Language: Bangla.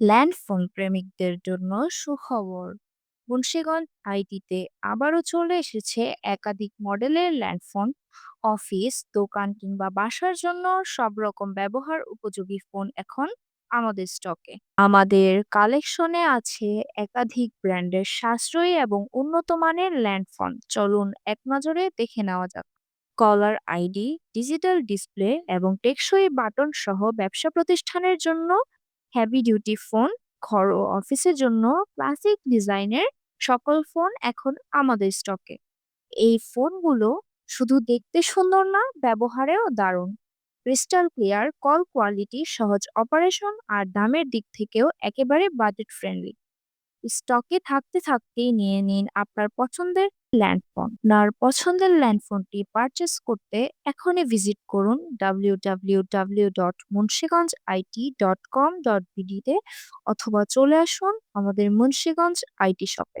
ল্যান্ডফোন প্রেমিকদের জন্য সুখবর। মুন্সিগঞ্জ আইটিতে আবারও চলে এসেছে একাধিক মডেলের ল্যান্ডফোন, অফিস, দোকান কিংবা বাসার জন্য সব রকম ব্যবহার উপযোগী ফোন এখন আমাদের স্টকে। আমাদের কালেকশনে আছে একাধিক ব্র্যান্ডের সাশ্রয়ী এবং উন্নত মানের ল্যান্ডফোন। চলুন এক নজরে দেখে নেওয়া যাক। কলার আইডি, ডিজিটাল ডিসপ্লে এবং টেকসই বাটন সহ ব্যবসা প্রতিষ্ঠানের জন্য হেভি ডিউটি ফোন, ঘর ও অফিসের জন্য ক্লাসিক ডিজাইনের সকল ফোন এখন আমাদের স্টকে। এই ফোনগুলো শুধু দেখতে সুন্দর না, ব্যবহারেও দারুণ। ক্রিস্টাল ক্লিয়ার কল কোয়ালিটি, সহজ অপারেশন আর দামের দিক থেকেও একেবারে বাজেট ফ্রেন্ডলি। স্টকে থাকতে থাকতেই নিয়ে নিন আপনার পছন্দের ল্যান্ডফোন। আপনার পছন্দের ল্যান্ডফোনটি পারচেস করতে এখনই ভিজিট করুন www.মুন্সিগঞ্জআইটি.com.bd তে অথবা চলে আসুন আমাদের মুন্সিগঞ্জ আইটি শপে।